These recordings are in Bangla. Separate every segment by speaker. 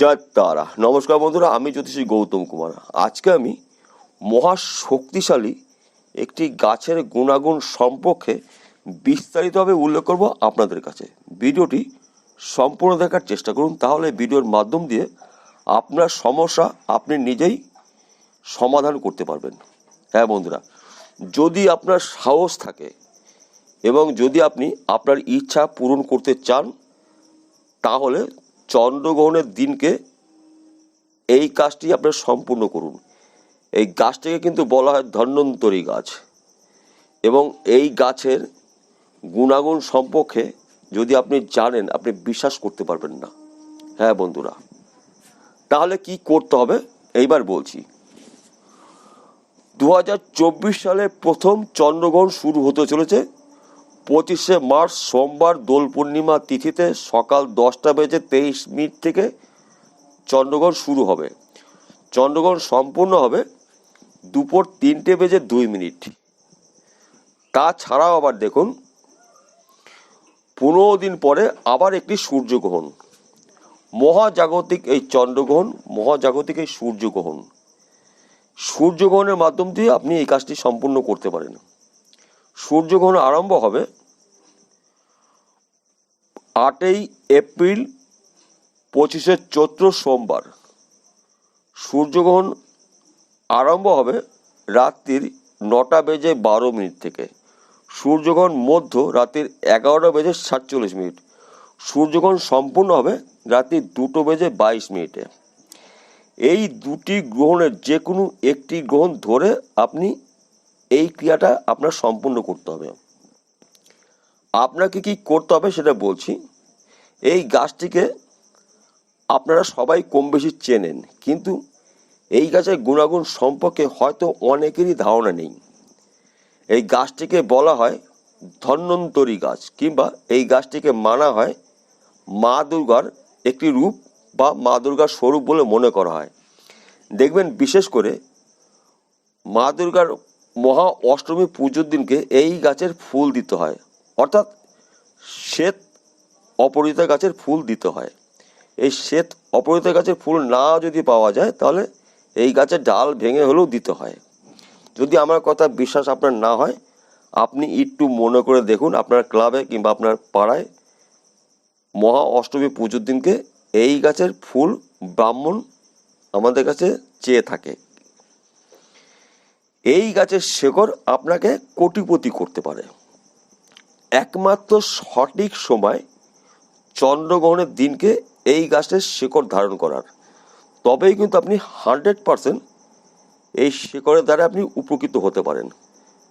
Speaker 1: জয় তারা। নমস্কার বন্ধুরা, আমি জ্যোতিষী গৌতম কুমার। আজকে আমি মহা শক্তিশালী একটি গাছের গুণাগুণ সম্পর্কে বিস্তারিতভাবে উল্লেখ করব আপনাদের কাছে। ভিডিওটি সম্পূর্ণ দেখার চেষ্টা করুন, তাহলে ভিডিওর মাধ্যম দিয়ে আপনার সমস্যা আপনি নিজেই সমাধান করতে পারবেন। হ্যাঁ বন্ধুরা, যদি আপনার সাহস থাকে এবং যদি আপনি আপনার ইচ্ছা পূরণ করতে চান, তাহলে চন্দ্রগ্রহণের দিনকে এই কাজটি আপনার সম্পূর্ণ করুন। এই গাছটিকে কিন্তু বলা হয় ধন্বন্তরী গাছ। এবং এই গাছের গুণাগুণ সম্পর্কে যদি আপনি জানেন, আপনি বিশ্বাস করতে পারবেন না। হ্যাঁ বন্ধুরা, তাহলে কি করতে হবে? এইবার বলছি। দু হাজার চব্বিশ সালে প্রথম চন্দ্রগ্রহণ শুরু হতে চলেছে পঁচিশে মার্চ সোমবার দোল পূর্ণিমা তিথিতে সকাল দশটা বেজে তেইশ মিনিট থেকে চন্দ্রগ্রহণ শুরু হবে। চন্দ্রগ্রহণ সম্পূর্ণ হবে দুপুর তিনটে বেজে দুই মিনিট। তাছাড়াও আবার দেখুন, পনেরো দিন পরে আবার একটি সূর্যগ্রহণ। মহাজাগতিক এই চন্দ্রগ্রহণ, মহাজাগতিক এই সূর্যগ্রহণ। সূর্যগ্রহণের মাধ্যম দিয়ে আপনি এই কাজটি সম্পূর্ণ করতে পারেন। সূর্যগ্রহণ আরম্ভ হবে আটই এপ্রিল পঁচিশে চৈত্র সোমবার। সূর্যগ্রহণ আরম্ভ হবে রাত্রির নটা বেজে বারো মিনিট থেকে। সূর্যগ্রহণ মধ্য রাত্রির এগারোটা বেজে সাতচল্লিশ মিনিট। সূর্যগ্রহণ সম্পূর্ণ হবে রাত্রি দুটো বেজে বাইশ মিনিটে। এই দুটি গ্রহণের যে কোনো একটি গ্রহণ ধরে আপনি এই ক্রিয়াটা আপনার সম্পূর্ণ করতে হবে। আপনাকে কি করতে হবে সেটা বলছি। এই গাছটিকে আপনারা সবাই কম বেশি চেনেন, কিন্তু এই গাছের গুণাগুণ সম্পর্কে হয়তো অনেকেরই ধারণা নেই। এই গাছটিকে বলা হয় ধন্বন্তরী গাছ কিংবা এই গাছটিকে মানা হয় মা দুর্গার একটি রূপ বা মা দুর্গার স্বরূপ বলে মনে করা হয়। দেখবেন বিশেষ করে মা দুর্গার মহা অষ্টমী পুজোর দিনকে এই গাছের ফুল দিতে হয়। অর্থাৎ শ্বেত অপরিচিতা গাছের ফুল দিতে হয়। এই শ্বেত অপরিচিতা গাছের ফুল না যদি পাওয়া যায়, তাহলে এই গাছের ডাল ভেঙে হলেও দিতে হয়। যদি আমার কথা বিশ্বাস আপনার না হয়, আপনি একটু মনে করে দেখুন আপনার ক্লাবে কিংবা আপনার পাড়ায় মহা অষ্টমী পুজোর দিনকে এই গাছের ফুল ব্রাহ্মণ আমাদের কাছে চেয়ে থাকে। এই গাছের শেকড় আপনাকে কোটিপতি করতে পারে। একমাত্র সঠিক সময় চন্দ্রগ্রহণের দিনকে এই গাছের শেকড় ধারণ করার। তবেই কিন্তু আপনি হান্ড্রেড পারসেন্ট এই শেকড়ের দ্বারা আপনি উপকৃত হতে পারেন।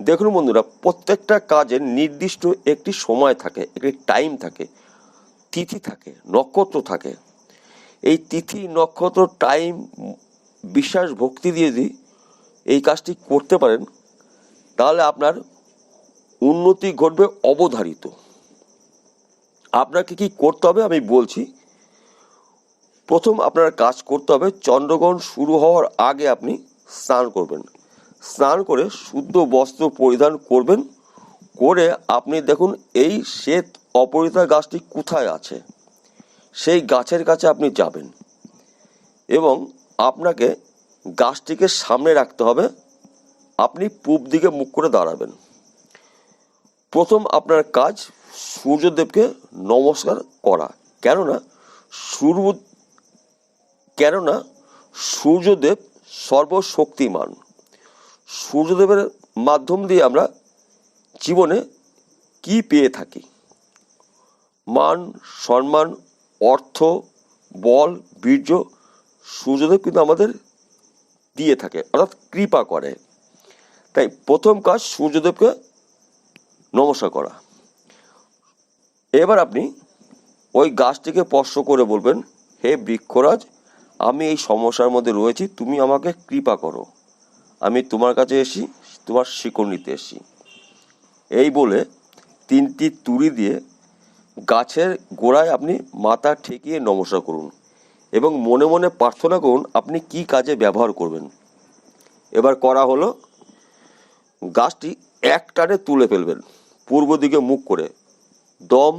Speaker 1: দেখুন বন্ধুরা, প্রত্যেকটা কাজের নির্দিষ্ট একটি সময় থাকে, একটি টাইম থাকে, তিথি থাকে, নক্ষত্র থাকে। এই তিথি, নক্ষত্র টাইম বিশ্বাস, ভক্তি দিয়ে যদি এই কাজটি করতে পারেন, তাহলে আপনার উন্নতি ঘটবে অবধারিত। আপনাকে কি করতে হবে আমি বলছি, প্রথম আপনার কাজ করতে হবে চন্দ্রগ্রহণ শুরু হওয়ার আগে আপনি স্নান করবেন। স্নান করে শুদ্ধ বস্ত্র পরিধান করবেন, করে আপনি দেখুন এই শ্বেত অপরিতা গাছটি কোথায় আছে। সেই গাছের কাছে আপনি যাবেন এবং আপনাকে গাছটিকে সামনে রাখতে হবে। আপনি পূব দিকে মুখ করে দাঁড়াবেন। প্রথম আপনার কাজ সূর্যদেবকে নমস্কার করা। কেননা সূর্য, কেননা সূর্যদেব সর্বশক্তিমান। সূর্যদেবের মাধ্যম দিয়ে আমরা জীবনে কি পেয়ে থাকি? মান, সম্মান, অর্থ, বল, বীর্য, সূর্যদেব কিন্তু আমাদের দিয়ে থাকে, অর্থাৎ কৃপা করে। তাই প্রথম কাজ সূর্যদেবকে নমস্কার করা। এবার আপনি ওই গাছটিকে স্পর্শ করে বলবেন, হে বৃক্ষরাজ, আমি এই সমস্যার মধ্যে রয়েছি, তুমি আমাকে কৃপা করো। আমি তোমার কাছে এসি তোমার শিকড় নিতে এসি এই বলে তিনটি তুড়ি দিয়ে গাছের গোড়ায় আপনি মাথা ঠেকিয়ে নমস্কার করুন। এবং মনে মনে প্রার্থনা করুন আপনি কি কাজে ব্যবহার করবেন। এবার করা হলো, গাছটি এক টানে তুলে ফেলবেন, পূর্ব দিকে মুখ করে। দম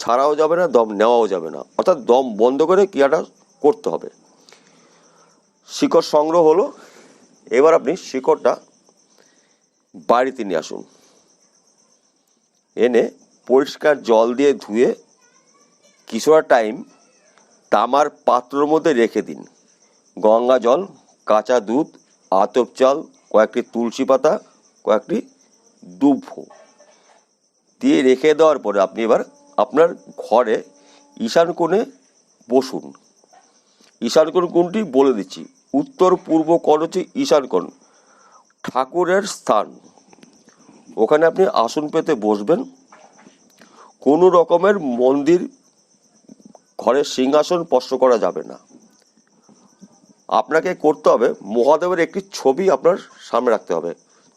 Speaker 1: ছাড়াও যাবে না, দম নেওয়াও যাবে না। অর্থাৎ দম বন্ধ করে ক্রিয়াটা করতে হবে। শিকড় সংগ্রহ হলো, এবার আপনি শিকড়টা বাড়িতে নিয়ে আসুন। এনে পরিষ্কার জল দিয়ে ধুয়ে কিছুটা টাইম তামার পাত্রর মধ্যে রেখে দিন। গঙ্গা জল, কাঁচা দুধ, আতপ চাল, কয়েকটি তুলসী পাতা, কয়েকটি দুব্ব দিয়ে রেখে দেওয়ার পরে আপনি এবার আপনার ঘরে ঈশান কোণে বসুন। ঈশান কোণ কোনটি বলে দিচ্ছি। উত্তর পূর্ব কোণ হচ্ছে ঈশান কোণ। ঠাকুরের স্থান। ওখানে আপনি আসন পেতে বসবেন। কোনো রকমের মন্দির ঘরের সিংহাসন স্পর্শ করা যাবে না। আপনাকে করতে হবে, মহাদেবের একটি ছবি আপনার সামনে রাখতে হবে।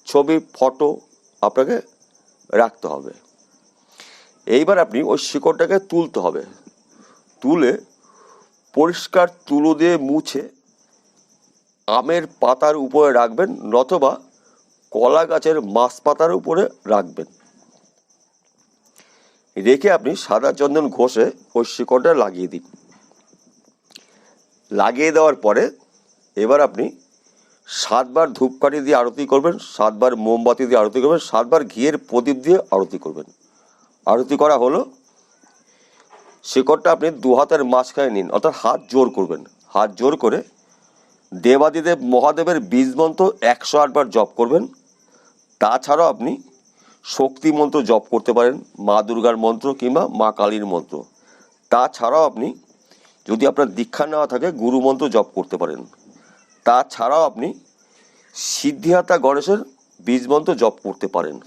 Speaker 1: ছবি, ফটো আপনাকে রাখতে হবে। এইবার আপনি ওই শিকড়টাকে তুলতে হবে। তুলে পরিষ্কার তুলো দিয়ে মুছে আমের পাতার উপরে রাখবেন, নতবা কলা গাছের মাছ পাতার উপরে রাখবেন। রেখে আপনি সাদা চন্দন ঘষে ওই শিকড়টা লাগিয়ে দিন। লাগিয়ে দেওয়ার পরে এবার আপনি সাতবার ধূপকাঠি দিয়ে আরতি করবেন, সাতবার মোমবাতি দিয়ে আরতি করবেন, সাতবার ঘিয়ের প্রদীপ দিয়ে আরতি করবেন। আরতি করা হলো, শিকড়টা আপনি দু হাতের মাঝখানে নিন, অর্থাৎ হাত জোর করবেন। হাত জোর করে দেবাদিদেব মহাদেবের বীজ মন্ত্র একশো আটবার জপ করবেন। তাছাড়াও আপনি শক্তি মন্ত্র জপ করতে পারেন, মা দুর্গার মন্ত্র কিংবা মা কালীর মন্ত্র। তাছাড়াও আপনি যদি আপনার দীক্ষা নেওয়া থাকে, গুরু মন্ত্র জপ করতে পারেন। তাছাড়াও আপনি সিদ্ধিহাতা গণেশের বীজ মন্ত্র জপ করতে পারেন।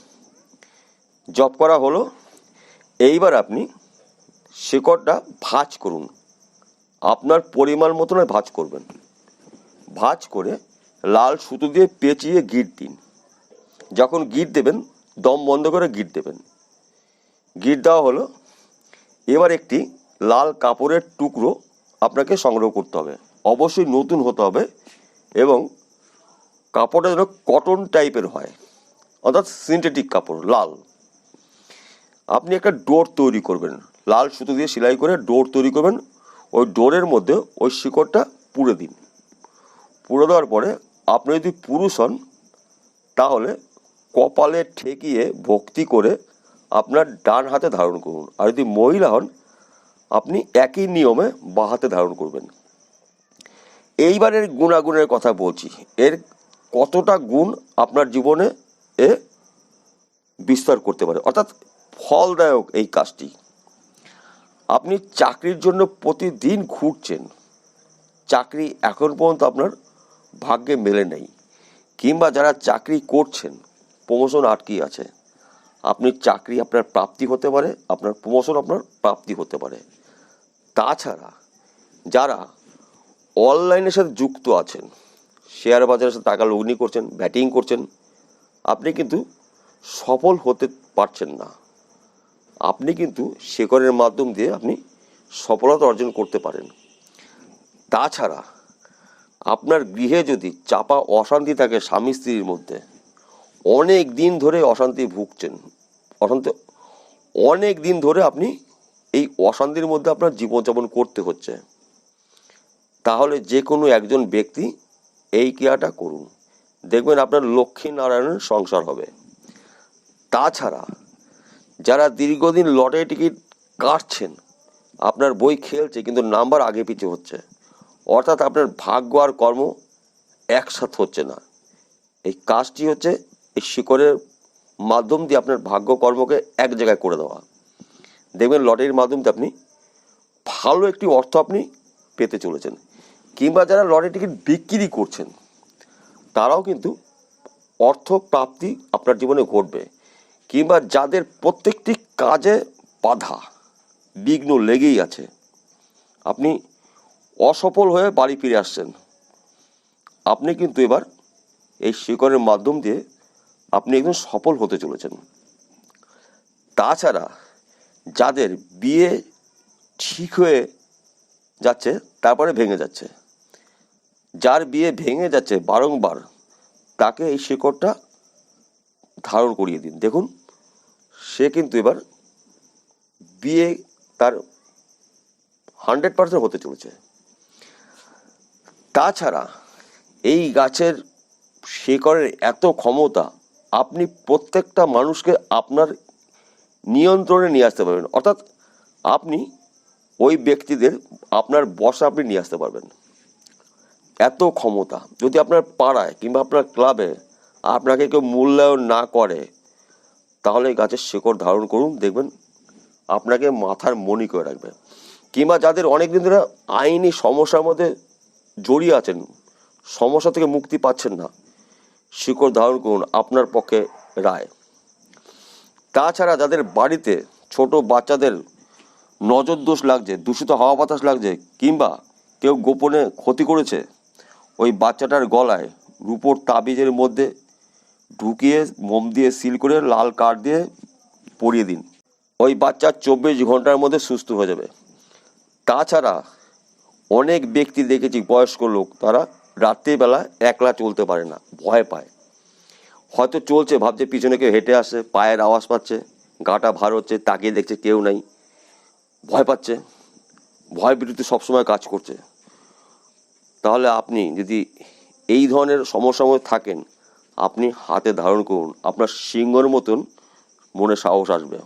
Speaker 1: জপ করা হলো, এইবার আপনি শেকড়টা ভাঁজ করুন। আপনার পরিমাণ মতন ভাঁজ করবেন। ভাঁজ করে লাল সুতো দিয়ে পেঁচিয়ে গিট দিন। যখন গিট দেবেন দম বন্ধ করে গিট দেবেন। গিট দেওয়া হলো। এবার একটি লাল কাপড়ের টুকরো আপনাকে সংগ্রহ করতে হবে। অবশ্যই নতুন হতে হবে এবং কাপড়টা যেন কটন টাইপের হয়, অর্থাৎ সিনথেটিক কাপড়, লাল। আপনি একটা ডোর তৈরি করবেন। লাল সুতো দিয়ে সেলাই করে ডোর তৈরি করবেন। ওই ডোরের মধ্যে ওই শিকড়টা পুড়ে দিন। পুড়ে দেওয়ার পরে আপনি যদি পুরুষ হন, তাহলে কপালে ঠেকিয়ে ভক্তি করে আপনার ডান হাতে ধারণ করুন। আর যদি মহিলা হন, আপনি একই নিয়মে বাঁ হাতে ধারণ করবেন। এইবারের গুণাগুণের কথা বলছি। এর কতটা গুণ আপনার জীবনে এ বিস্তার করতে পারে? অর্থাৎ ফলদায়ক এই কাজটি। আপনি চাকরির জন্য প্রতিদিন ঘুরছেন। চাকরি এখন পর্যন্ত আপনার ভাগ্যে মেলে নেই। কিংবা যারা চাকরি করছেন প্রমোশন আটকে আছে? আপনি চাকরি আপনার প্রাপ্তি হতে পারে, আপনার প্রমোশন আপনার প্রাপ্তি হতে পারে। তাছাড়া যারা অনলাইনের সাথে যুক্ত আছেন, শেয়ার বাজারের সাথে টাকা লগ্নি করছেন, ব্যাটিং করছেন, আপনি কিন্তু সফল হতে পারছেন না। আপনি কিন্তু শেকড়ের মাধ্যম দিয়ে আপনি সফলতা অর্জন করতে পারেন। তাছাড়া আপনার গৃহে যদি চাপা অশান্তি থাকে স্বামী স্ত্রীর মধ্যে অনেক দিন ধরে অশান্তি ভুগছেন। অশান্তি, অনেক দিন ধরে আপনি এই অশান্তির মধ্যে আপনার জীবনযাপন করতে হচ্ছে। তাহলে যে কোনো একজন ব্যক্তি এই ক্রিয়াটা করুন। দেখবেন আপনার লক্ষ্মী নারায়ণের সংসার হবে। তাছাড়া যারা দীর্ঘদিন লটারি টিকিট কাটছেন, আপনার বই খেলছে কিন্তু নাম্বার আগে পিছু হচ্ছে। অর্থাৎ আপনার ভাগ্য আর কর্ম একসাথে হচ্ছে না। এই কাজটি হচ্ছে এই শিকড়ের মাধ্যম দিয়ে আপনার ভাগ্য কর্মকে এক জায়গায় করে দেওয়া। দেখবেন লটারির মাধ্যম দিয়ে আপনি ভালো একটি অর্থ আপনি পেতে চলেছেন। কিংবা যারা লটারি টিকিট বিক্রি করছেন, তারাও কিন্তু অর্থ প্রাপ্তি আপনার জীবনে ঘটবে। কিংবা যাদের প্রত্যেকটি কাজে বাধা, বিঘ্ন লেগেই আছে, আপনি অসফল হয়ে বাড়ি ফিরে আসছেন। আপনি কিন্তু এবার এই শিকড়ের মাধ্যম দিয়ে আপনি একদম সফল হতে চলেছেন। তাছাড়া যাদের বিয়ে ঠিক হয়ে যাচ্ছে, তারপরে ভেঙে যাচ্ছে। যার বিয়ে ভেঙে যাচ্ছে বারংবার, তাকে এই শিকড়টা ধারণ করিয়ে দিন। দেখুন, সে কিন্তু এবার বিয়ে তার হান্ড্রেড পার্সেন্ট হতে চলেছে। তাছাড়া এই গাছের শিকড়ের এত ক্ষমতা আপনি প্রত্যেকটা মানুষকে আপনার নিয়ন্ত্রণে নিয়ে আসতে পারবেন। অর্থাৎ আপনি ওই ব্যক্তিদের, আপনার বসা আপনি নিয়ে আসতে পারবেন। এত ক্ষমতা, যদি আপনার পাড়ায় কিংবা আপনার ক্লাবে আপনাকে কেউ মূল্যায়ন না করে, তাহলে গাছের শিকড় ধারণ করুন, দেখবেন আপনাকে মাথার মনি করে রাখবে। কিংবা যাদের অনেক দিন ধরে আইনি সমস্যার মধ্যে জড়িয়ে আছেন, সমস্যা থেকে মুক্তি পাচ্ছেন না শিকড় ধারণ করুন আপনার পক্ষে রায়। তাছাড়া যাদের বাড়িতে ছোট বাচ্চাদের নজর দোষ লাগছে, দূষিত হাওয়া বাতাস লাগছে, কিংবা কেউ গোপনে ক্ষতি করেছে, ওই বাচ্চাটার গলায় রূপোর তাবিজের মধ্যে ঢুকিয়ে, মোম দিয়ে সিল করে, লাল কাঠ দিয়ে পরিয়ে দিন। ওই বাচ্চা চব্বিশ ঘণ্টার মধ্যে সুস্থ হয়ে যাবে। তাছাড়া অনেক ব্যক্তি দেখেছি, বয়স্ক লোক, তারা রাত্রিবেলা একলা চলতে পারে না, ভয় পায়। হয়তো চলছে, ভাবছে পিছনে কেউ হেঁটে আসে, পায়ের আওয়াজ পাচ্ছে, গাটা ভার হচ্ছে, তাকিয়ে দেখছে কেউ নাই। ভয় পাচ্ছে, ভয় বিরুদ্ধে সবসময় কাজ করছে। তাহলে আপনি যদি এই ধরনের সমস্যার মধ্যে থাকেন, আপনি হাতে ধারণ করুন, আপনার সিংহর মতন মনে সাহস আসবে।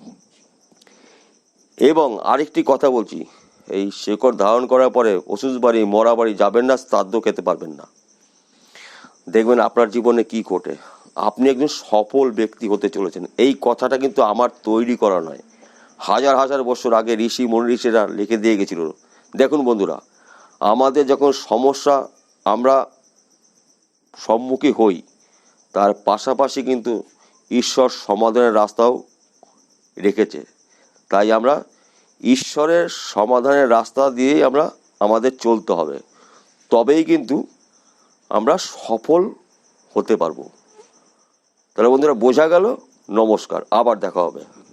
Speaker 1: এবং আরেকটি কথা বলছি এই শেকড় ধারণ করার পরে ওষুধ বাড়ি, মরা বাড়ি যাবেন না, শ্রাদ্ধ খেতে পারবেন না। দেখবেন আপনার জীবনে কি ঘটে। আপনি একজন সফল ব্যক্তি হতে চলেছেন। এই কথাটা কিন্তু আমার তৈরি করা নয়। হাজার হাজার বছর আগে ঋষি মনীষীরা লিখে দিয়ে গেছিল, দেখুন বন্ধুরা, আমাদের যখন সমস্যা আমরা সম্মুখী হই, তার পাশাপাশি কিন্তু ঈশ্বর সমাধানের রাস্তাও রেখেছে। তাই আমরা ঈশ্বরের সমাধানের রাস্তা দিয়েই আমরা আমাদের চলতে হবে। তবেই কিন্তু আমরা সফল হতে পারব। তাহলে বন্ধুরা, বোঝা গেল? নমস্কার। আবার দেখা হবে।